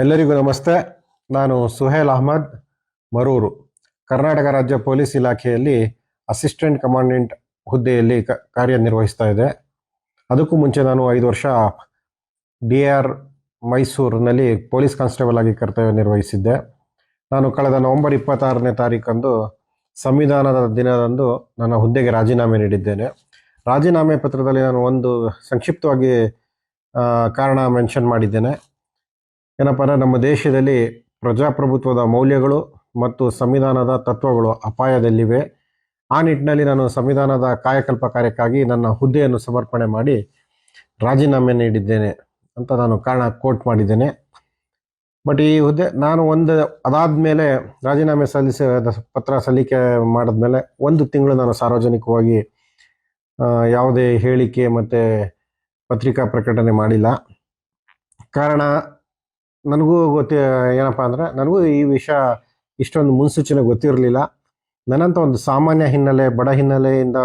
ಎಲ್ಲರಿಗೂ ನಮಸ್ತೆ. ನಾನು ಸುಹೇಲ್ ಅಹಮದ್ ಮರೂರು. ಕರ್ನಾಟಕ ರಾಜ್ಯ ಪೊಲೀಸ್ ಇಲಾಖೆಯಲ್ಲಿ ಅಸಿಸ್ಟೆಂಟ್ ಕಮಾಂಡೆಂಟ್ ಹುದ್ದೆಯಲ್ಲಿ ಕ- ಕಾರ್ಯನಿರ್ವಹಿಸ್ತಾ ಇದೆ. ಅದಕ್ಕೂ ಮುಂಚೆ ನಾನು ಐದು ವರ್ಷ ಡಿ ಆರ್ ಮೈಸೂರಿನಲ್ಲಿ ಪೊಲೀಸ್ ಕಾನ್ಸ್ಟೇಬಲ್ ಆಗಿ ಕರ್ತವ್ಯ ನಿರ್ವಹಿಸಿದ್ದೆ ನಾನು ಕಳೆದ ನವೆಂಬರ್ ಇಪ್ಪತ್ತಾರನೇ ತಾರೀಕಂದು ಸಂವಿಧಾನದ ದಿನದಂದು ನನ್ನ ಹುದ್ದೆಗೆ ರಾಜೀನಾಮೆ ನೀಡಿದ್ದೇನೆ. ರಾಜೀನಾಮೆ ಪತ್ರದಲ್ಲಿ ನಾನು ಒಂದು ಸಂಕ್ಷಿಪ್ತವಾಗಿ ಕಾರಣ ಮೆನ್ಷನ್ ಮಾಡಿದ್ದೇನೆ. ಏನಪ್ಪ ನಮ್ಮ ದೇಶದಲ್ಲಿ ಪ್ರಜಾಪ್ರಭುತ್ವದ ಮೌಲ್ಯಗಳು ಮತ್ತು ಸಂವಿಧಾನದ ತತ್ವಗಳು ಅಪಾಯದಲ್ಲಿವೆ. ಆ ನಿಟ್ಟಿನಲ್ಲಿ ನಾನು ಸಂವಿಧಾನದ ಕಾಯಕಲ್ಪ ಕಾರ್ಯಕ್ಕಾಗಿ ನನ್ನ ಹುದ್ದೆಯನ್ನು ಸಮರ್ಪಣೆ ಮಾಡಿ ರಾಜೀನಾಮೆ ನೀಡಿದ್ದೇನೆ ಅಂತ ನಾನು ಕಾರಣ ಕೋಟ್ ಮಾಡಿದ್ದೇನೆ. ಬಟ್ ಈ ಹುದ್ದೆ ನಾನು ಒಂದು ಅದಾದ ಮೇಲೆ ರಾಜೀನಾಮೆ ಸಲ್ಲಿಸ ಪತ್ರ ಸಲ್ಲಿಕೆ ಮಾಡಿದ್ಮೇಲೆ ಒಂದು ತಿಂಗಳು ನಾನು ಸಾರ್ವಜನಿಕವಾಗಿ ಯಾವುದೇ ಹೇಳಿಕೆ ಮತ್ತು ಪತ್ರಿಕಾ ಪ್ರಕಟಣೆ ಮಾಡಿಲ್ಲ. ಕಾರಣ ನನಗೂ ಗೊತ್ತ, ಏನಪ್ಪ ಅಂದರೆ ನನಗೂ ಈ ವಿಷಯ ಇಷ್ಟೊಂದು ಮುನ್ಸೂಚನೆ ಗೊತ್ತಿರಲಿಲ್ಲ. ನನ್ನಂಥ ಒಂದು ಸಾಮಾನ್ಯ ಹಿನ್ನೆಲೆ, ಬಡ ಹಿನ್ನೆಲೆಯಿಂದ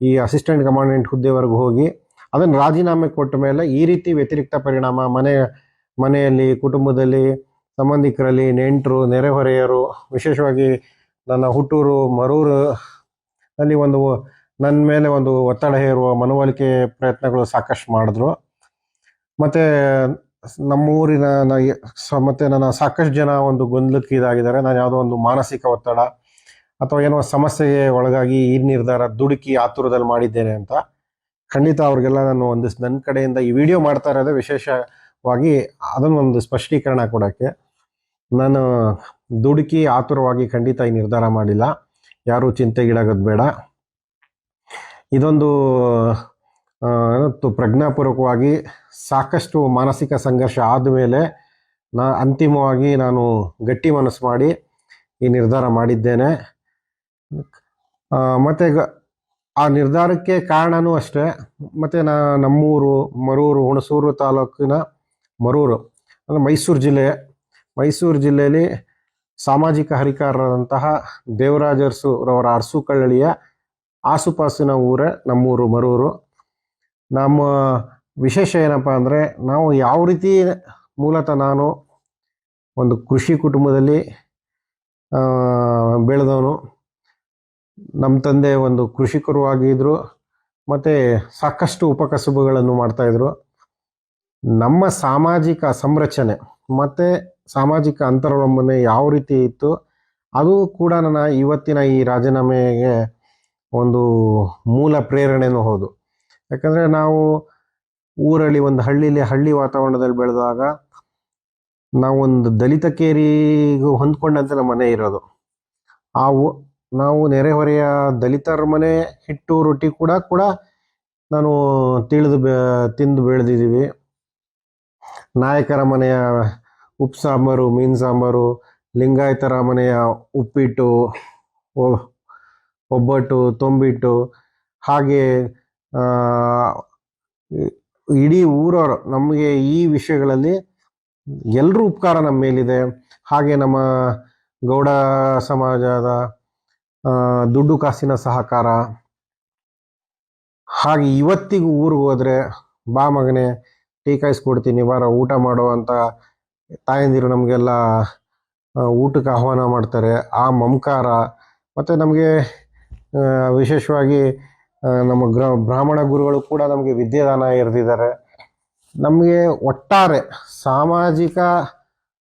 ಈ ಅಸಿಸ್ಟೆಂಟ್ ಕಮಾಂಡೆಂಟ್ ಹುದ್ದೆವರೆಗೂ ಹೋಗಿ ಅದನ್ನು ರಾಜೀನಾಮೆ ಕೊಟ್ಟ ಮೇಲೆ ಈ ರೀತಿ ವ್ಯತಿರಿಕ್ತ ಪರಿಣಾಮ ಮನೆ, ಮನೆಯಲ್ಲಿ, ಕುಟುಂಬದಲ್ಲಿ ಸಂಬಂಧಿಕರಲ್ಲಿ ನೆಂಟರು, ನೆರೆಹೊರೆಯರು, ವಿಶೇಷವಾಗಿ ನನ್ನ ಹುಟ್ಟೂರು, ಮರೂರು ಅಲ್ಲಿ ಒಂದು ನನ್ನ ಮೇಲೆ ಒಂದು ಒತ್ತಡ ಹೇರುವ ಮನವೊಲಿಕೆ ಪ್ರಯತ್ನಗಳು ಸಾಕಷ್ಟು ಮಾಡಿದ್ರು. ಮತ್ತು ನಮ್ಮೂರಿನ ಮತ್ತೆ ನನ್ನ ಸಾಕಷ್ಟು ಜನ ಒಂದು ಗೊಂದಲಕ್ಕೆ ಇದಾಗಿದ್ದಾರೆ ನಾನು ಯಾವುದೋ ಒಂದು ಮಾನಸಿಕ ಒತ್ತಡ ಅಥವಾ ಏನೋ ಸಮಸ್ಯೆಗೆ ಒಳಗಾಗಿ ಈ ನಿರ್ಧಾರ ದುಡುಕಿ ಆತುರದಲ್ಲಿ ಮಾಡಿದ್ದೇನೆ ಅಂತ ಖಂಡಿತ ಅವ್ರಿಗೆಲ್ಲ ನಾನು ಒಂದು ನನ್ನ ಕಡೆಯಿಂದ ಈ ವಿಡಿಯೋ ಮಾಡ್ತಾ ಇರೋದೇ ವಿಶೇಷವಾಗಿ ಅದನ್ನೊಂದು ಸ್ಪಷ್ಟೀಕರಣ ಕೊಡೋಕ್ಕೆ. ನಾನು ದುಡುಕಿ ಆತುರವಾಗಿ ಖಂಡಿತ ಈ ನಿರ್ಧಾರ ಮಾಡಿಲ್ಲ. ಯಾರೂ ಚಿಂತೆಗೀಡಾಗೋದು ಬೇಡ. ಇದೊಂದು ಏನು ಪ್ರಜ್ಞಾಪೂರ್ವಕವಾಗಿ ಸಾಕಷ್ಟು ಮಾನಸಿಕ ಸಂಘರ್ಷ ಆದಮೇಲೆ ನಾ ಅಂತಿಮವಾಗಿ ನಾನು ಗಟ್ಟಿ ಮನಸ್ಸು ಮಾಡಿ ಈ ನಿರ್ಧಾರ ಮಾಡಿದ್ದೇನೆ. ಮತ್ತು ಮತ್ತೆ ಆ ನಿರ್ಧಾರಕ್ಕೆ ಕಾರಣವೂ ಅಷ್ಟೇ. ಮತ್ತು ನಾ, ನಮ್ಮೂರು, ಮರೂರು, ಹುಣಸೂರು ತಾಲೂಕಿನ ಮರೂರು, ಅಂದರೆ ಮೈಸೂರು ಜಿಲ್ಲೆ, ಮೈಸೂರು ಜಿಲ್ಲೆಯಲ್ಲಿ ಸಾಮಾಜಿಕ ಹರಿಕಾರರಾದಂತಹ ದೇವರಾಜ ಅರಸು ರವರ ಅರಸು ಕಳ್ಳಳಿಯ ಆಸುಪಾಸಿನ ಊರೇ ನಮ್ಮೂರು, ಮರೂರು. ನಮ್ಮ ವಿಶೇಷ ಏನಪ್ಪ ಅಂದರೆ ನಾವು ಯಾವ ರೀತಿ ಮೂಲತಃ ನಾನು ಒಂದು ಕೃಷಿ ಕುಟುಂಬದಲ್ಲಿ ಬೆಳೆದವನು, ನಮ್ಮ ತಂದೆ ಒಂದು ಕೃಷಿಕರು ಆಗಿದ್ದರು ಮತ್ತು ಸಾಕಷ್ಟು ಉಪಕಸುಬುಗಳನ್ನು ಮಾಡ್ತಾಯಿದ್ರು ನಮ್ಮ ಸಾಮಾಜಿಕ ಸಂರಚನೆ, ಮತ್ತು ಸಾಮಾಜಿಕ ಅಂತರವಲಂಬನೆ ಯಾವ ರೀತಿ ಇತ್ತು, ಅದು ಕೂಡ ನನ್ನ ಇವತ್ತಿನ ಈ ರಾಜೀನಾಮೆಗೆ ಒಂದು ಮೂಲ ಪ್ರೇರಣೆನೂ ಹೌದು. ಯಾಕಂದರೆ ನಾವು ಊರಲ್ಲಿ ಒಂದು ಹಳ್ಳಿಲಿ ಹಳ್ಳಿ ವಾತಾವರಣದಲ್ಲಿ ಬೆಳೆದಾಗ ನಾವೊಂದು ದಲಿತ ಕೇರಿಗೂ ಹೊಂದ್ಕೊಂಡಂತೆ ನಮ್ಮ ಮನೆ ಇರೋದು. ಆ ನಾವು ನೆರೆಹೊರೆಯ ದಲಿತರ ಮನೆ ಹಿಟ್ಟು ರೊಟ್ಟಿ ಕೂಡ ಕೂಡ ನಾನು ತಿಳಿದು ಬೆ, ತಿಂದು ಬೆಳೆದಿದ್ದೀವಿ. ನಾಯಕರ ಮನೆಯ ಉಪ್ಪು ಸಾಂಬಾರು, ಮೀನು ಸಾಂಬಾರು, ಲಿಂಗಾಯತರ ಮನೆಯ ಉಪ್ಪಿಟ್ಟು ಒಬ್ಬಟ್ಟು, ತೊಂಬಿಟ್ಟು, ಹಾಗೆ ಇಡೀ ಊರವರು ನಮಗೆ ಈ ವಿಷಯಗಳಲ್ಲಿ ಎಲ್ಲರೂ ಉಪಕಾರ ನಮ್ಮ ಮೇಲಿದೆ. ಹಾಗೆ ನಮ್ಮ ಗೌಡ ಸಮಾಜದ ದುಡ್ಡು ಕಾಸಿನ ಸಹಕಾರ. ಹಾಗೆ ಇವತ್ತಿಗೂ ಊರಿಗೆ ಹೋದ್ರೆ, ಬಾ ಮಗನೇ, ಟೀ ಕಾಯಿಸ್ಕೊಡ್ತೀನಿ ಬಾರ ಊಟ ಮಾಡೋ ಅಂತ ತಾಯಂದಿರು ನಮಗೆಲ್ಲ ಊಟಕ್ಕೆ ಆಹ್ವಾನ ಮಾಡ್ತಾರೆ. ಆ ಮಮಕಾರ, ಮತ್ತು ನಮಗೆ ವಿಶೇಷವಾಗಿ ನಮ್ಮ ಗ್ರ, ಬ್ರಾಹ್ಮಣ ಗುರುಗಳು ಕೂಡ ನಮಗೆ ವಿದ್ಯಾದಾನ ಎರೆದಿದ್ದಾರೆ ನಮಗೆ ಒಟ್ಟಾರೆ ಸಾಮಾಜಿಕ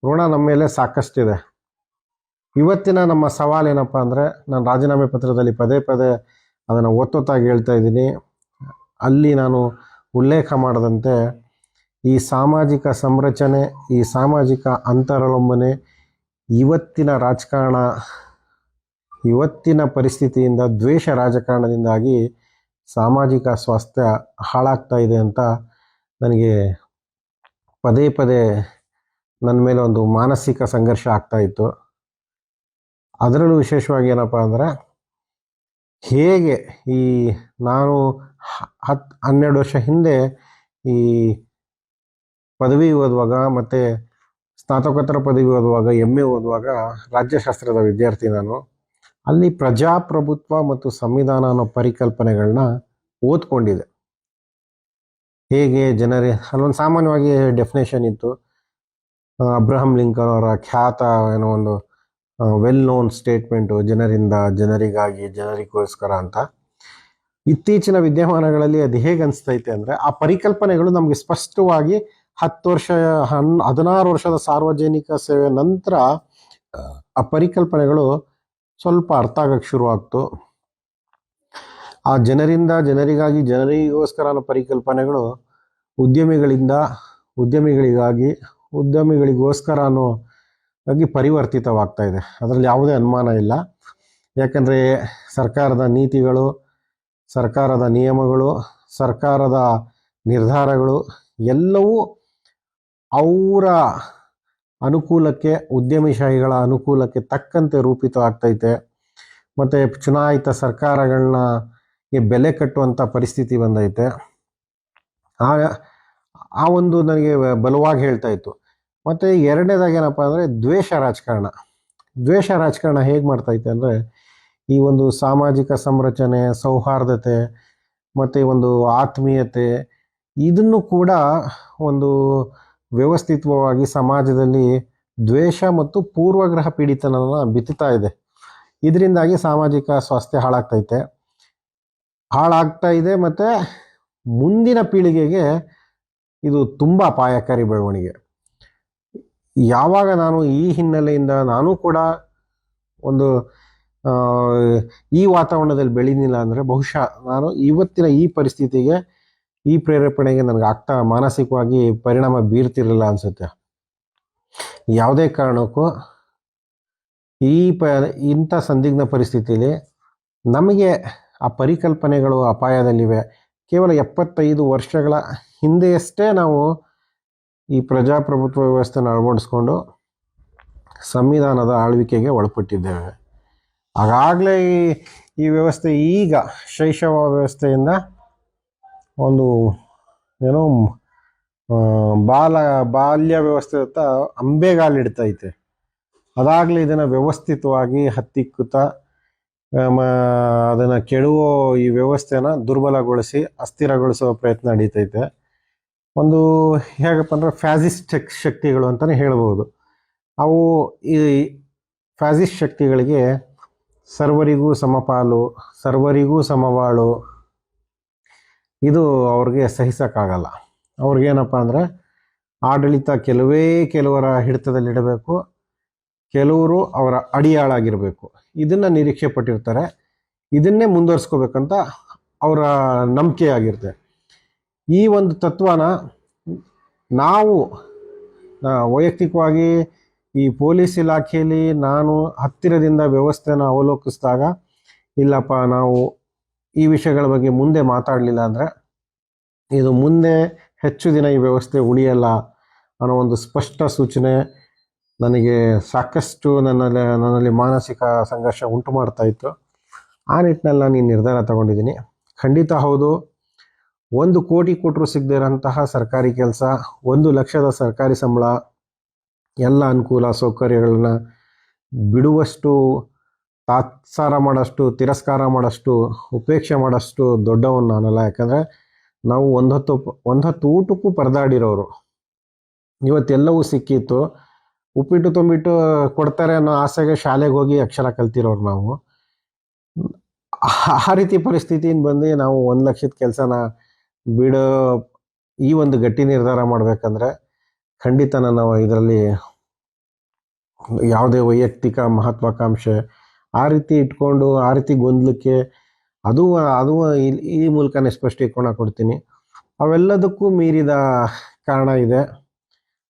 ಋಣ ನಮ್ಮ ಮೇಲೆ ಸಾಕಷ್ಟಿದೆ. ಇವತ್ತಿನ ನಮ್ಮ ಸವಾಲೇನಪ್ಪ ಅಂದರೆ, ನಾನು ರಾಜೀನಾಮೆ ಪತ್ರದಲ್ಲಿ ಪದೇ ಪದೇ ಅದನ್ನು ಒತ್ತೊತ್ತಾಗಿ ಹೇಳ್ತಾ ಇದ್ದೀನಿ. ಅಲ್ಲಿ ನಾನು ಉಲ್ಲೇಖ ಮಾಡದಂತೆ, ಈ ಸಾಮಾಜಿಕ ಸಂರಚನೆ, ಈ ಸಾಮಾಜಿಕ ಅಂತರಲಂಬನೆ ಇವತ್ತಿನ ರಾಜಕಾರಣ, ಇವತ್ತಿನ ಪರಿಸ್ಥಿತಿಯಿಂದ ದ್ವೇಷ ರಾಜಕಾರಣದಿಂದಾಗಿ ಸಾಮಾಜಿಕ ಸ್ವಾಸ್ಥ್ಯ ಹಾಳಾಗ್ತಾ ಇದೆ ಅಂತ ನನಗೆ ಪದೇ ಪದೇ ನನ್ನ ಮೇಲೆ ಒಂದು ಮಾನಸಿಕ ಸಂಘರ್ಷ ಆಗ್ತಾ ಇತ್ತು. ಅದರಲ್ಲೂ ವಿಶೇಷವಾಗಿ ಏನಪ್ಪ ಅಂದರೆ ಹೇಗೆ ಈ ನಾನು ಹತ್ತು ಹನ್ನೆರಡು ವರ್ಷ ಹಿಂದೆ ಈ ಪದವಿ ಓದುವಾಗ ಮತ್ತು ಸ್ನಾತಕೋತ್ತರ ಪದವಿ ಓದುವಾಗ ಎಂ ಎ ಓದುವಾಗ ರಾಜ್ಯಶಾಸ್ತ್ರದ ವಿದ್ಯಾರ್ಥಿ ನಾನು. ಅಲ್ಲಿ ಪ್ರಜಾಪ್ರಭುತ್ವ ಮತ್ತು ಸಂವಿಧಾನ ಅನ್ನೋ ಪರಿಕಲ್ಪನೆಗಳನ್ನ ಓದ್ಕೊಂಡಿದೆ. ಹೇಗೆ ಜನರೇ, ಅಲ್ಲೊಂದು ಸಾಮಾನ್ಯವಾಗಿ ಡೆಫಿನೇಷನ್ ಇತ್ತು. ಅಬ್ರಹಂ ಲಿಂಕನ್ ಅವರ ಖ್ಯಾತ ಏನೋ ಒಂದು ವೆಲ್ ನೋನ್ ಸ್ಟೇಟ್ಮೆಂಟು ಜನರಿಂದ ಜನರಿಗಾಗಿ, ಜನರಿಗೋಸ್ಕರ ಅಂತ. ಇತ್ತೀಚಿನ ವಿದ್ಯಮಾನಗಳಲ್ಲಿ ಅದು ಹೇಗೆ ಅನಿಸ್ತೈತೆ ಅಂದರೆ, ಆ ಪರಿಕಲ್ಪನೆಗಳು ನಮಗೆ ಸ್ಪಷ್ಟವಾಗಿ ಹತ್ತು ವರ್ಷ, ಹನ್, ಹದಿನಾರು ವರ್ಷದ ಸಾರ್ವಜನಿಕ ಸೇವೆ ನಂತರ ಆ ಪರಿಕಲ್ಪನೆಗಳು ಸ್ವಲ್ಪ ಅರ್ಥ ಆಗಕ್ಕೆ ಶುರು ಆಗ್ತು. ಆ ಜನರಿಂದ, ಜನರಿಗಾಗಿ, ಜನರಿಗೋಸ್ಕರ ಅನ್ನೋ ಪರಿಕಲ್ಪನೆಗಳು ಉದ್ಯಮಿಗಳಿಂದ, ಉದ್ಯಮಿಗಳಿಗಾಗಿ, ಉದ್ಯಮಿಗಳಿಗೋಸ್ಕರ ಅನ್ನೋ ಆಗಿ ಪರಿವರ್ತಿತವಾಗ್ತಾ ಇದೆ. ಅದರಲ್ಲಿ ಯಾವುದೇ ಅನುಮಾನ ಇಲ್ಲ. ಯಾಕಂದರೆ ಸರ್ಕಾರದ ನೀತಿಗಳು, ಸರ್ಕಾರದ ನಿಯಮಗಳು, ಸರ್ಕಾರದ ನಿರ್ಧಾರಗಳು ಎಲ್ಲವೂ ಅವರ ಅನುಕೂಲಕ್ಕೆ, ಉದ್ಯಮಿಶಾಹಿಗಳ ಅನುಕೂಲಕ್ಕೆ ತಕ್ಕಂತೆ ರೂಪಿತವಾಗ್ತೈತೆ ಮತ್ತು ಚುನಾಯಿತ ಸರ್ಕಾರಗಳನ್ನ ಬೆಲೆ ಕಟ್ಟುವಂಥ ಪರಿಸ್ಥಿತಿ ಬಂದೈತೆ. ಆ ಆ ಒಂದು ನನಗೆ ಬಲವಾಗಿ ಹೇಳ್ತಾ ಇತ್ತು. ಮತ್ತು ಎರಡನೇದಾಗಿ ಏನಪ್ಪ ಅಂದರೆ ದ್ವೇಷ ರಾಜಕಾರಣ. ದ್ವೇಷ ರಾಜಕಾರಣ ಹೇಗೆ ಮಾಡ್ತೈತೆ ಅಂದರೆ ಈ ಒಂದು ಸಾಮಾಜಿಕ ಸಂರಚನೆ, ಸೌಹಾರ್ದತೆ, ಮತ್ತು ಒಂದು ಆತ್ಮೀಯತೆ, ಇದನ್ನು ಕೂಡ ಒಂದು ವ್ಯವಸ್ಥಿತವಾಗಿ ಸಮಾಜದಲ್ಲಿ ದ್ವೇಷ ಮತ್ತು ಪೂರ್ವಗ್ರಹ ಪೀಡಿತನನ ಬಿತ್ತುತ್ತಾ ಇದೆ. ಇದರಿಂದಾಗಿ ಸಾಮಾಜಿಕ ಸ್ವಾಸ್ಥ್ಯ ಹಾಳಾಗ್ತೈತೆ. ಹಾಳಾಗ್ತಾ ಇದೆ ಮತ್ತು ಮುಂದಿನ ಪೀಳಿಗೆಗೆ ಇದು ತುಂಬ ಅಪಾಯಕಾರಿ ಬೆಳವಣಿಗೆ. ಯಾವಾಗ ನಾನು ಈ ಹಿನ್ನೆಲೆಯಿಂದ ನಾನು ಕೂಡ ಒಂದು ಈ ವಾತಾವರಣದಲ್ಲಿ ಬೆಳೀನಿಲ್ಲ ಅಂದರೆ ಬಹುಶಃ ನಾನು ಇವತ್ತಿನ ಈ ಪರಿಸ್ಥಿತಿಗೆ ಈ ಪ್ರೇರೇಪಣೆಗೆ ನನಗೆ ಆಗ್ತಾ ಮಾನಸಿಕವಾಗಿ ಪರಿಣಾಮ ಬೀರ್ತಿರಲಿಲ್ಲ ಅನಿಸುತ್ತೆ. ಯಾವುದೇ ಕಾರಣಕ್ಕೂ ಈ ಪ, ಇಂಥ ಸಂದಿಗ್ಧ ಪರಿಸ್ಥಿತಿಯಲ್ಲಿ ನಮಗೆ ಆ ಪರಿಕಲ್ಪನೆಗಳು ಅಪಾಯದಲ್ಲಿವೆ. ಕೇವಲ ಎಪ್ಪತ್ತೈದು ವರ್ಷಗಳ ಹಿಂದೆಯಷ್ಟೇ ನಾವು ಈ ಪ್ರಜಾಪ್ರಭುತ್ವ ವ್ಯವಸ್ಥೆನ ಅಳವಡಿಸ್ಕೊಂಡು ಸಂವಿಧಾನದ ಆಳ್ವಿಕೆಗೆ ಒಳಪಟ್ಟಿದ್ದೇವೆ. ಆಗಾಗಲೇ ಈ ಈ ವ್ಯವಸ್ಥೆ ಈಗ ಶೈಶವ ವ್ಯವಸ್ಥೆಯಿಂದ ಒಂದು, ಏನೋ ಬಾಲ, ಬಾಲ್ಯ ವ್ಯವಸ್ಥೆ ಅಂಬೆಗಾಲಿಡ್ತೈತೆ ಅದಾಗಲೇ ಇದನ್ನು ವ್ಯವಸ್ಥಿತವಾಗಿ ಹತ್ತಿಕ್ಕುತ್ತಾ ಅದನ್ನು ಕೆಡುವ ಈ ವ್ಯವಸ್ಥೆನ ದುರ್ಬಲಗೊಳಿಸಿ, ಅಸ್ಥಿರಗೊಳಿಸುವ ಪ್ರಯತ್ನ ನಡೀತೈತೆ. ಒಂದು, ಹೇಗಪ್ಪ ಅಂದ್ರೆ ಫ್ಯಾಸಿಸ್ಟ್ ಶಕ್- ಶಕ್ತಿಗಳು ಅಂತಲೇ ಹೇಳ್ಬೋದು. ಅವು ಈ ಫ್ಯಾಸಿಸ್ಟ್ ಶಕ್ತಿಗಳಿಗೆ ಸರ್ವರಿಗೂ ಸಮಪಾಲು, ಸರ್ವರಿಗೂ ಸಮಬಾಳು ಇದು ಅವ್ರಿಗೆ ಸಹಿಸೋಕ್ಕಾಗಲ್ಲ. ಅವ್ರಿಗೇನಪ್ಪ ಅಂದರೆ ಆಡಳಿತ ಕೆಲವೇ ಕೆಲವರ ಹಿಡಿತದಲ್ಲಿಡಬೇಕು ಕೆಲವರು ಅವರ ಅಡಿಯಾಳಾಗಿರಬೇಕು. ಇದನ್ನು ನಿರೀಕ್ಷೆ ಪಟ್ಟಿರ್ತಾರೆ. ಇದನ್ನೇ ಮುಂದುವರ್ಸ್ಕೋಬೇಕಂತ ಅವರ ನಂಬಿಕೆ ಆಗಿರುತ್ತೆ. ಈ ಒಂದು ತತ್ವನ ನಾವು ವೈಯಕ್ತಿಕವಾಗಿ ಈ ಪೊಲೀಸ್ ಇಲಾಖೆಯಲ್ಲಿ ನಾನು ಹತ್ತಿರದಿಂದ ವ್ಯವಸ್ಥೆನ ಅವಲೋಕಿಸಿದಾಗ, ಇಲ್ಲಪ್ಪ ನಾವು ಈ ವಿಷಯಗಳ ಬಗ್ಗೆ ಮುಂದೆ ಮಾತಾಡಲಿಲ್ಲ ಅಂದರೆ ಇದು ಮುಂದೆ ಹೆಚ್ಚು ದಿನ ಈ ವ್ಯವಸ್ಥೆ ಉಳಿಯಲ್ಲ ಅನ್ನೋ ಒಂದು ಸ್ಪಷ್ಟ ಸೂಚನೆ ನನಗೆ ಸಾಕಷ್ಟು ನನ್ನಲ್ಲಿ ನನ್ನಲ್ಲಿ ಮಾನಸಿಕ ಸಂಘರ್ಷ ಉಂಟು ಮಾಡ್ತಾ ಇತ್ತು. ಆ ನಿಟ್ಟಿನಲ್ಲಿ ನಾನು ಈ ನಿರ್ಧಾರ ತಗೊಂಡಿದ್ದೀನಿ. ಖಂಡಿತ ಹೌದು, ಒಂದು ಕೋಟಿ ಕೊಟ್ಟರು ಸಿಗದೇ ಇರೋಂತಹ ಸರ್ಕಾರಿ ಕೆಲಸ, ಒಂದು ಲಕ್ಷದ ಸರ್ಕಾರಿ ಸಂಬಳ, ಎಲ್ಲ ಅನುಕೂಲ ಸೌಕರ್ಯಗಳನ್ನ ಬಿಡುವಷ್ಟು ತಾತ್ಸಾರ ಮಾಡೋಷ್ಟು, ತಿರಸ್ಕಾರ ಮಾಡೋಷ್ಟು, ಉಪೇಕ್ಷೆ ಮಾಡೋಷ್ಟು ದೊಡ್ಡವನು ನಾನಲ್ಲ. ಯಾಕಂದರೆ ನಾವು ಒಂದೊತ್ತು ಒಂದೊತ್ತು ಊಟಕ್ಕೂ ಪರದಾಡಿರೋರು. ಇವತ್ತೆಲ್ಲವೂ ಸಿಕ್ಕಿತ್ತು. ಉಪ್ಪಿಟ್ಟು ತುಂಬಿಟ್ಟು ಕೊಡ್ತಾರೆ ಅನ್ನೋ ಆಸೆಗೆ ಶಾಲೆಗೆ ಹೋಗಿ ಅಕ್ಷರ ಕಲ್ತಿರೋರು ನಾವು. ಆ ರೀತಿ ಪರಿಸ್ಥಿತಿಯಿಂದ ಬಂದು ನಾವು ಒಂದು ಲಕ್ಷದ ಕೆಲಸನ ಬಿಡೋ ಈ ಒಂದು ಗಟ್ಟಿ ನಿರ್ಧಾರ ಮಾಡಬೇಕಂದ್ರೆ ಖಂಡಿತ ನಾವು ಇದರಲ್ಲಿ ಯಾವುದೇ ವೈಯಕ್ತಿಕ ಮಹತ್ವಾಕಾಂಕ್ಷೆ ಆ ರೀತಿ ಇಟ್ಕೊಂಡು, ಆ ರೀತಿ ಗೊಂದಲಕ್ಕೆ ಅದು ಅದು ಈ- ಮೂಲಕನೇ ಸ್ಪಷ್ಟೀಕರಣ ಕೊಡ್ತೀನಿ. ಅವೆಲ್ಲದಕ್ಕೂ ಮೀರಿದ ಕಾರಣ ಇದೆ.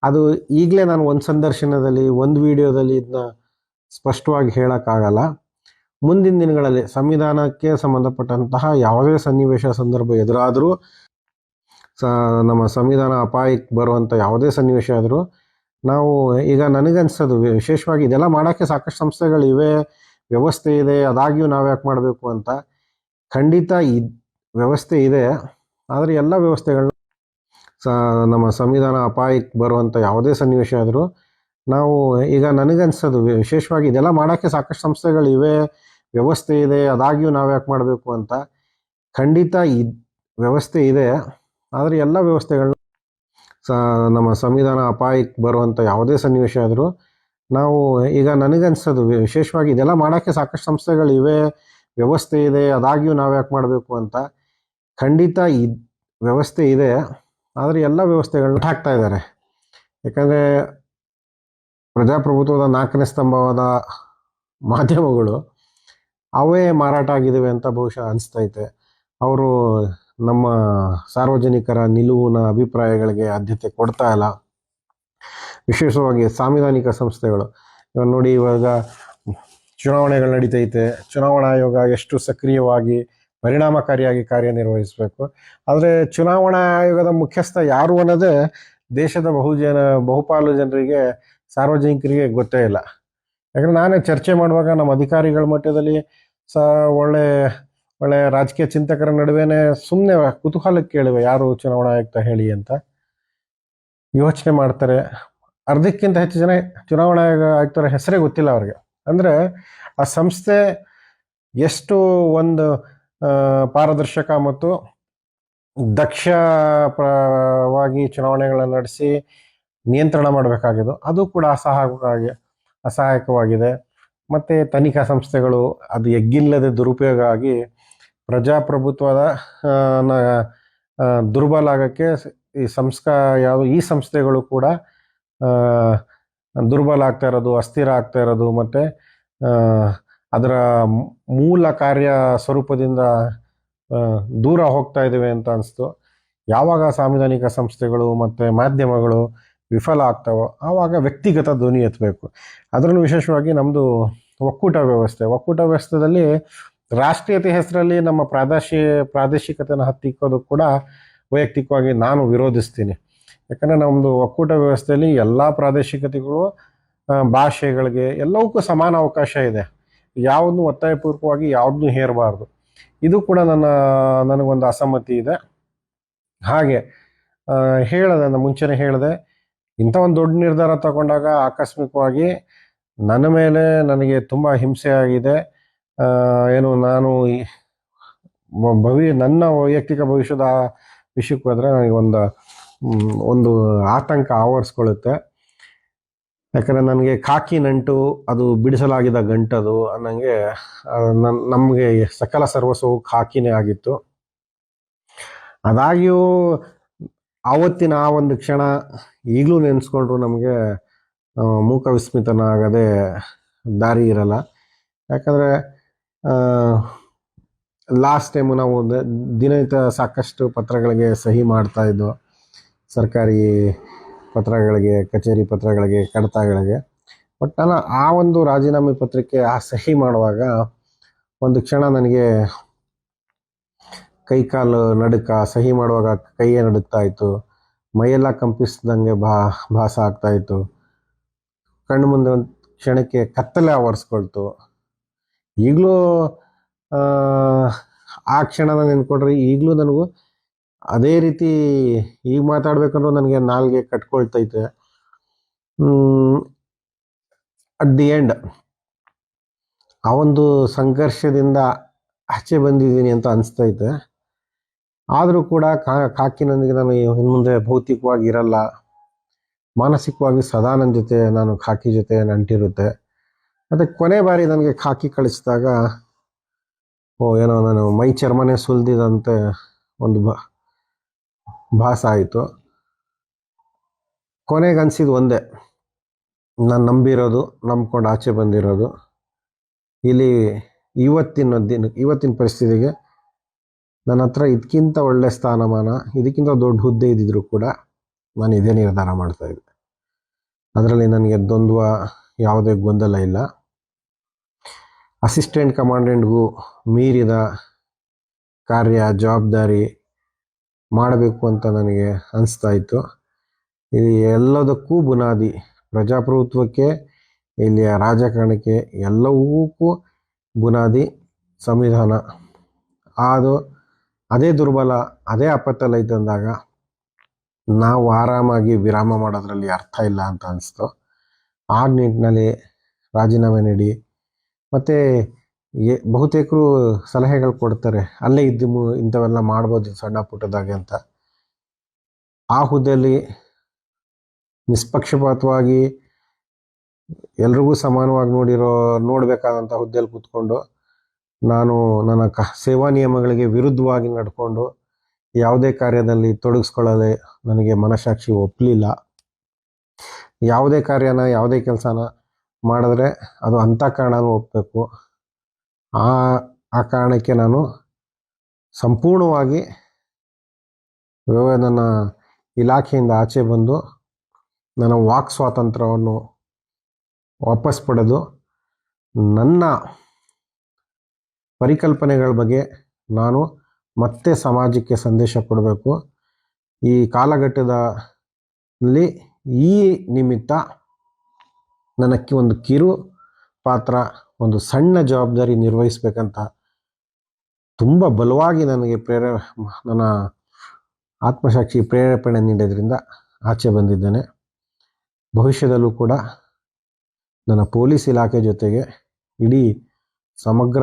ಅದು ಈಗಲೇ ನಾನು ಒಂದು ಸಂದರ್ಶನದಲ್ಲಿ, ಒಂದು ವಿಡಿಯೋದಲ್ಲಿ ಇದನ್ನ ಸ್ಪಷ್ಟವಾಗಿ ಹೇಳೋಕ್ಕಾಗಲ್ಲ. ಮುಂದಿನ ದಿನಗಳಲ್ಲಿ ಸಂವಿಧಾನಕ್ಕೆ ಸಂಬಂಧಪಟ್ಟಂತಹ ಯಾವುದೇ ಸನ್ನಿವೇಶ ಸಂದರ್ಭ ಎದುರಾದರೂ, ಸ, ನಮ್ಮ ಸಂವಿಧಾನ ಅಪಾಯಕ್ಕೆ ಬರುವಂಥ ಯಾವುದೇ ಸನ್ನಿವೇಶ ಆದರೂ, ನಾವು ಈಗ ನನಗನ್ಸೋದು ವಿಶೇಷವಾಗಿ ಇದೆಲ್ಲ ಮಾಡೋಕ್ಕೆ ಸಾಕಷ್ಟು ಸಂಸ್ಥೆಗಳಿವೆ. ವ್ಯವಸ್ಥೆ ಇದೆ, ಅದಾಗಿಯೂ ನಾವು ಯಾಕೆ ಮಾಡಬೇಕು ಅಂತ ಖಂಡಿತ ಈ ವ್ಯವಸ್ಥೆ ಇದೆ. ಆದರೆ ಎಲ್ಲ ವ್ಯವಸ್ಥೆಗಳನ್ನ ಸ, ನಮ್ಮ ಸಂವಿಧಾನ ಅಪಾಯಕ್ಕೆ ಬರುವಂಥ ಯಾವುದೇ ಸನ್ನಿವೇಶ ಆದರೂ ನಾವು ಈಗ ನನಗನ್ಸೋದು ವಿಶೇಷವಾಗಿ ಇದೆಲ್ಲ ಮಾಡೋಕ್ಕೆ ಸಾಕಷ್ಟು ಸಂಸ್ಥೆಗಳಿವೆ ವ್ಯವಸ್ಥೆ ಇದೆ, ಅದಾಗಿಯೂ ನಾವು ಯಾಕೆ ಮಾಡಬೇಕು ಅಂತ ಖಂಡಿತ ಈ ವ್ಯವಸ್ಥೆ ಇದೆ. ಆದರೆ ಎಲ್ಲ ವ್ಯವಸ್ಥೆಗಳನ್ನ ಸ, ನಮ್ಮ ಸಂವಿಧಾನ ಅಪಾಯಕ್ಕೆ ಬರುವಂಥ ಯಾವುದೇ ಸನ್ನಿವೇಶ ಆದರೂ ನಾವು ಈಗ ನನಗನ್ಸೋದು ವಿಶೇಷವಾಗಿ ಇದೆಲ್ಲ ಮಾಡೋಕ್ಕೆ ಸಾಕಷ್ಟು ಸಂಸ್ಥೆಗಳಿವೆ, ವ್ಯವಸ್ಥೆ ಇದೆ, ಅದಾಗಿಯೂ ನಾವು ಯಾಕೆ ಮಾಡಬೇಕು ಅಂತ. ಖಂಡಿತ ಈ ವ್ಯವಸ್ಥೆ ಇದೆ, ಆದರೆ ಎಲ್ಲ ವ್ಯವಸ್ಥೆಗಳನ್ನ ಹಾಕ್ತಾ ಇದ್ದಾರೆ. ಯಾಕಂದರೆ ಪ್ರಜಾಪ್ರಭುತ್ವದ ನಾಲ್ಕನೇ ಸ್ತಂಭವಾದ ಮಾಧ್ಯಮಗಳು ಅವೇ ಮಾರಾಟ ಆಗಿದ್ದಾವೆ ಅಂತ ಬಹುಶಃ ಅನಿಸ್ತೈತೆ. ಅವರು ನಮ್ಮ ಸಾರ್ವಜನಿಕರ ನಿಲುವಿನ ಅಭಿಪ್ರಾಯಗಳಿಗೆ ಆದ್ಯತೆ ಕೊಡ್ತಾ ಇಲ್ಲ. ವಿಶೇಷವಾಗಿ ಸಾಂವಿಧಾನಿಕ ಸಂಸ್ಥೆಗಳು. ಇವಾಗ ನೋಡಿ ಇವಾಗ ಚುನಾವಣೆಗಳು ನಡೀತೈತೆ. ಚುನಾವಣಾ ಆಯೋಗ ಎಷ್ಟು ಸಕ್ರಿಯವಾಗಿ, ಪರಿಣಾಮಕಾರಿಯಾಗಿ ಕಾರ್ಯನಿರ್ವಹಿಸಬೇಕು. ಆದರೆ ಚುನಾವಣಾ ಆಯೋಗದ ಮುಖ್ಯಸ್ಥ ಯಾರು ಅನ್ನೋದೇ ದೇಶದ ಬಹುಜನ, ಬಹುಪಾಲು ಜನರಿಗೆ, ಸಾರ್ವಜನಿಕರಿಗೆ ಗೊತ್ತೇ ಇಲ್ಲ. ಯಾಕಂದರೆ ನಾನೇ ಚರ್ಚೆ ಮಾಡುವಾಗ ನಮ್ಮ ಅಧಿಕಾರಿಗಳ ಮಟ್ಟದಲ್ಲಿ ಸ ಒಳ್ಳೆ ಒಳ್ಳೆ ರಾಜಕೀಯ ಚಿಂತಕರ ನಡುವೆನೆ ಸುಮ್ಮನೆ ಕುತೂಹಲಕ್ಕೆ ಕೇಳಿವೆ, ಯಾರು ಚುನಾವಣಾ ಆಯುಕ್ತ ಹೇಳಿ ಅಂತ. ಯೋಚನೆ ಮಾಡ್ತಾರೆ. ಅರ್ಧಕ್ಕಿಂತ ಹೆಚ್ಚು ಜನ ಚುನಾವಣಾ ಆಯುಕ್ತರ ಹೆಸರೇ ಗೊತ್ತಿಲ್ಲ ಅವ್ರಿಗೆ. ಅಂದರೆ ಆ ಸಂಸ್ಥೆ ಎಷ್ಟು ಒಂದು ಪಾರದರ್ಶಕ ಮತ್ತು ದಕ್ಷವಾಗಿ ಚುನಾವಣೆಗಳನ್ನು ನಡೆಸಿ ನಿಯಂತ್ರಣ ಮಾಡಬೇಕಾಗಿದ್ದು, ಅದು ಕೂಡ ಅಸಹಾಯಕವಾಗಿ, ಅಸಹಾಯಕವಾಗಿದೆ. ಮತ್ತು ತನಿಖಾ ಸಂಸ್ಥೆಗಳು ಅದು ಎಗ್ಗಿಲ್ಲದೆ ದುರುಪಯೋಗ ಆಗಿ ಪ್ರಜಾಪ್ರಭುತ್ವದ ದುರ್ಬಲ ಆಗೋಕ್ಕೆ ಈ ಸಂಸ್ಕಾ ಯಾವ ಈ ಸಂಸ್ಥೆಗಳು ಕೂಡ ದುರ್ಬಲ ಆಗ್ತಾ ಇರೋದು, ಅಸ್ಥಿರ ಆಗ್ತಾ ಇರೋದು, ಮತ್ತು ಅದರ ಮೂಲ ಕಾರ್ಯ ಸ್ವರೂಪದಿಂದ ದೂರ ಹೋಗ್ತಾ ಇದ್ದೇವೆ ಅಂತ ಅನಿಸ್ತು. ಯಾವಾಗ ಸಾಂವಿಧಾನಿಕ ಸಂಸ್ಥೆಗಳು ಮತ್ತು ಮಾಧ್ಯಮಗಳು ವಿಫಲ ಆಗ್ತಾವೋ, ಆವಾಗ ವ್ಯಕ್ತಿಗತ ಧ್ವನಿ ಎತ್ತಬೇಕು ಅದರಲ್ಲೂ ವಿಶೇಷವಾಗಿ ನಮ್ಮದು ಒಕ್ಕೂಟ ವ್ಯವಸ್ಥೆ. ಒಕ್ಕೂಟ ವ್ಯವಸ್ಥೆಯಲ್ಲಿ ರಾಷ್ಟ್ರೀಯತೆ ಹೆಸರಲ್ಲಿ ನಮ್ಮ ಪ್ರಾದೇಶಿ, ಪ್ರಾದೇಶಿಕತೆಯನ್ನು ಹತ್ತಿಕ್ಕೋದು ಕೂಡ ವೈಯಕ್ತಿಕವಾಗಿ ನಾನು ವಿರೋಧಿಸ್ತೀನಿ. ಯಾಕಂದರೆ ನಮ್ಮದು ಒಕ್ಕೂಟ ವ್ಯವಸ್ಥೆಯಲ್ಲಿ ಎಲ್ಲ ಪ್ರಾದೇಶಿಕತೆಗಳು ಭಾಷೆಗಳಿಗೆ ಎಲ್ಲವಕ್ಕೂ ಸಮಾನ ಅವಕಾಶ ಇದೆ. ಯಾವುದನ್ನು ಒತ್ತಾಯಪೂರ್ವಕವಾಗಿ ಯಾವುದನ್ನು ಹೇರಬಾರ್ದು. ಇದು ಕೂಡ ನನ್ನ, ನನಗೊಂದು ಅಸಮ್ಮತಿ ಇದೆ. ಹಾಗೆ ಹೇಳಿದೆ, ನಾನು ಮುಂಚೆನೇ ಹೇಳಿದೆ, ಇಂಥ ಒಂದು ದೊಡ್ಡ ನಿರ್ಧಾರ ತಗೊಂಡಾಗ ಆಕಸ್ಮಿಕವಾಗಿ ನನ್ನ ಮೇಲೆ ನನಗೆ ತುಂಬ ಹಿಂಸೆ ಆಗಿದೆ. ಏನು ನಾನು ಭವಿ, ನನ್ನ ವೈಯಕ್ತಿಕ ಭವಿಷ್ಯದ ವಿಷಯಕ್ಕೆ ಹೋದರೆ ನನಗೆ ಒಂದು ಒಂದು ಆತಂಕ ಆವರಿಸ್ಕೊಳ್ಳುತ್ತೆ. ಯಾಕಂದರೆ ನನಗೆ ಕಾಕಿ ನಂಟು, ಅದು ಬಿಡಿಸಲಾಗಿದ್ದ ಗಂಟದು, ಅನ್ನಂಗೆ ನನ್ನ ನಮಗೆ ಸಕಲ ಸರ್ವಸ್ವವು ಕಾಕಿನೇ ಆಗಿತ್ತು. ಅದಾಗಿಯೂ ಆವತ್ತಿನ ಆ ಒಂದು ಕ್ಷಣ ಈಗಲೂ ನೆನೆಸ್ಕೊಂಡ್ರು ನಮಗೆ ಮೂಕ ವಿಸ್ಮಿತನಾಗದೆ ದಾರಿ ಇರಲ್ಲ. ಯಾಕಂದರೆ ಲಾಸ್ಟ್ ಟೈಮು ನಾವು ದಿನನಿತ್ಯ ಸಾಕಷ್ಟು ಪತ್ರಗಳಿಗೆ ಸಹಿ ಮಾಡ್ತಾ ಇದ್ವು. ಸರ್ಕಾರಿ ಪತ್ರಗಳಿಗೆ, ಕಚೇರಿ ಪತ್ರಗಳಿಗೆ, ಕಡತಗಳಿಗೆ. ಬಟ್ ನಾನು ಆ ಒಂದು ರಾಜೀನಾಮೆ ಪತ್ರಕ್ಕೆ ಆ ಸಹಿ ಮಾಡುವಾಗ ಒಂದು ಕ್ಷಣ ನನಗೆ ಕೈ ಕಾಲು ನಡುಕ, ಸಹಿ ಮಾಡುವಾಗ ಕೈಯೇ ನಡುಕ್ತಾ ಇತ್ತು. ಮೈಯೆಲ್ಲ ಕಂಪಿಸ್ದಂಗೆ ಭಾ, ಭಾಸ ಆಗ್ತಾ ಇತ್ತು. ಕಣ್ಣು ಮುಂದೆ ಒಂದು ಕ್ಷಣಕ್ಕೆ ಕತ್ತಲೆ ಆವರಿಸ್ಕೊಳ್ತು. ಈಗಲೂ ಆ ಕ್ಷಣನ ನೆನ್ಕೊಂಡ್ರೆ ಈಗಲೂ ನನಗೂ ಅದೇ ರೀತಿ ಈಗ ಮಾತಾಡ್ಬೇಕಂದ್ರೂ ನನಗೆ ನಾಲ್ಗೆ ಕಟ್ಕೊಳ್ತೈತೆ. ಅಟ್ ದಿ ಎಂಡ್ ಆ ಒಂದು ಸಂಘರ್ಷದಿಂದ ಆಚೆ ಬಂದಿದ್ದೀನಿ ಅಂತ ಅನಿಸ್ತೈತೆ. ಆದರೂ ಕೂಡ ಕಾಕಿನೊಂದಿಗೆ ನಾನು ಇನ್ನು ಮುಂದೆ ಭೌತಿಕವಾಗಿ ಇರಲ್ಲ. ಮಾನಸಿಕವಾಗಿ ಸದಾ ನನ್ನ ಜೊತೆ ನಾನು ಖಾಕಿ ಜೊತೆ ನಂಟಿರುತ್ತೆ. ಮತ್ತು ಕೊನೆ ಬಾರಿ ನನಗೆ ಖಾಕಿ ಕಳಿಸಿದಾಗ, ಓ, ಏನೋ ನಾನು ಮೈ ಚರ್ಮನೇ ಸುಲಿದಿದಂತೆ ಒಂದು ಬ ಭಾಸ ಆಯಿತು. ಕೊನೆಗೆ ಅನಿಸಿದ್ದು ಒಂದೇ. ನಾನು ನಂಬಿರೋದು, ನಂಬ್ಕೊಂಡು ಆಚೆ ಬಂದಿರೋದು. ಇಲ್ಲಿ ಇವತ್ತಿನ ದಿನ, ಇವತ್ತಿನ ಪರಿಸ್ಥಿತಿಗೆ ನನ್ನ ಹತ್ರ ಇದಕ್ಕಿಂತ ಒಳ್ಳೆ ಸ್ಥಾನಮಾನ, ಇದಕ್ಕಿಂತ ದೊಡ್ಡ ಹುದ್ದೆ ಇದ್ದಿದ್ರು ಕೂಡ ನಾನು ಇದೇ ನಿರ್ಧಾರ ಮಾಡ್ತಾ ಇದ್ದೆ. ಅದರಲ್ಲಿ ನನಗೆ ದ್ವಂದ್ವ ಯಾವುದೇ ಗೊಂದಲ ಇಲ್ಲ. ಅಸಿಸ್ಟೆಂಟ್ ಕಮಾಂಡೆಂಟ್ಗೂ ಮೀರಿದ ಕಾರ್ಯ, ಜವಾಬ್ದಾರಿ ಮಾಡಬೇಕು ಅಂತ ನನಗೆ ಅನಿಸ್ತಾ ಇತ್ತು. ಇಲ್ಲಿ ಎಲ್ಲದಕ್ಕೂ ಬುನಾದಿ. ಪ್ರಜಾಪ್ರಭುತ್ವಕ್ಕೆ ಇಲ್ಲಿಯ ರಾಜಕಾರಣಕ್ಕೆ ಎಲ್ಲವಕ್ಕೂ ಬುನಾದಿ ಸಂವಿಧಾನ. ಅದು ಅದೇ ದುರ್ಬಲ, ಅದೇ ಅಪತ್ತಲ ಇದ್ದಂದಾಗ ನಾವು ಆರಾಮಾಗಿ ವಿರಾಮ ಮಾಡೋದ್ರಲ್ಲಿ ಅರ್ಥ ಇಲ್ಲ ಅಂತ ಅನಿಸ್ತು. ಆ ನಿಟ್ಟಿನಲ್ಲಿ ರಾಜೀನಾಮೆ ನೀಡಿ, ಮತ್ತು ಎ ಬಹುತೇಕರು ಸಲಹೆಗಳು ಕೊಡ್ತಾರೆ. ಅಲ್ಲೇ ಇದ್ದು ಇಂಥವೆಲ್ಲ ಮಾಡ್ಬೋದು ಸಣ್ಣ ಪುಟ್ಟದಾಗೆ ಅಂತ. ಆ ಹುದ್ದೆಯಲ್ಲಿ ನಿಷ್ಪಕ್ಷಪಾತವಾಗಿ ಎಲ್ರಿಗೂ ಸಮಾನವಾಗಿ ನೋಡಿರೋ, ನೋಡಬೇಕಾದಂಥ ಹುದ್ದೆಯಲ್ಲಿ ಕೂತ್ಕೊಂಡು ನಾನು ನನ್ನ ಕ, ಸೇವಾ ನಿಯಮಗಳಿಗೆ ವಿರುದ್ಧವಾಗಿ ನಡ್ಕೊಂಡು ಯಾವುದೇ ಕಾರ್ಯದಲ್ಲಿ ತೊಡಗಿಸ್ಕೊಳ್ಳದೆ ನನಗೆ ಮನಸಾಕ್ಷಿ ಒಪ್ಪಲಿಲ್ಲ ಯಾವುದೇ ಕಾರ್ಯನ, ಯಾವುದೇ ಕೆಲಸನ ಮಾಡಿದ್ರೆ ಅದು ಅಂಥ ಕಾರಣನೂ ಒಪ್ಪಬೇಕು ಆ ಆ ಕಾರಣಕ್ಕೆ ನಾನು ಸಂಪೂರ್ಣವಾಗಿ ನನ್ನ ಇಲಾಖೆಯಿಂದ ಆಚೆ ಬಂದು ನನ್ನ ವಾಕ್ ಸ್ವಾತಂತ್ರ್ಯವನ್ನು ವಾಪಸ್ ಪಡೆದು ನನ್ನ ಪರಿಕಲ್ಪನೆಗಳ ಬಗ್ಗೆ ನಾನು ಮತ್ತೆ ಸಮಾಜಕ್ಕೆ ಸಂದೇಶ ಕೊಡಬೇಕು. ಈ ಕಾಲಘಟ್ಟದಲ್ಲಿ ಈ ನಿಮಿತ್ತ ನನಕ್ಕೆ ಒಂದು ಕಿರು ಪಾತ್ರ ಒಂದು ಸಣ್ಣ ಜವಾಬ್ದಾರಿ ನಿರ್ವಹಿಸಬೇಕಂತ ತುಂಬ ಬಲವಾಗಿ ನನಗೆ ಪ್ರೇರ, ನನ್ನ ಆತ್ಮಸಾಕ್ಷಿ ಪ್ರೇರೇಪಣೆ ನೀಡೋದ್ರಿಂದ ಆಚೆ ಬಂದಿದ್ದೇನೆ. ಭವಿಷ್ಯದಲ್ಲೂ ಕೂಡ ನನ್ನ ಪೊಲೀಸ್ ಇಲಾಖೆ ಜೊತೆಗೆ ಇಡೀ ಸಮಗ್ರ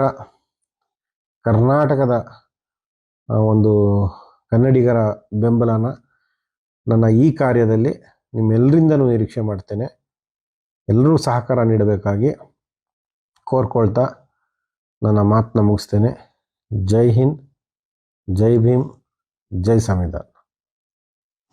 ಕರ್ನಾಟಕದ ಒಂದು ಕನ್ನಡಿಗರ ಬೆಂಬಲನ ನನ್ನ ಈ ಕಾರ್ಯದಲ್ಲಿ ನಿಮ್ಮೆಲ್ಲರಿಂದನೂ ನಿರೀಕ್ಷೆ ಮಾಡ್ತೇನೆ. ಎಲ್ಲರೂ ಸಹಕಾರ ನೀಡಬೇಕಾಗಿ ಕೋರ್ಕೊಳ್ತಾ ನನ್ನ ಮಾತನ್ನ ಮುಗಿಸ್ತೇನೆ. ಜೈ ಹಿಂದ್ ಜೈ ಭೀಮ್ ಜೈ ಸಂವಿಧಾನ್.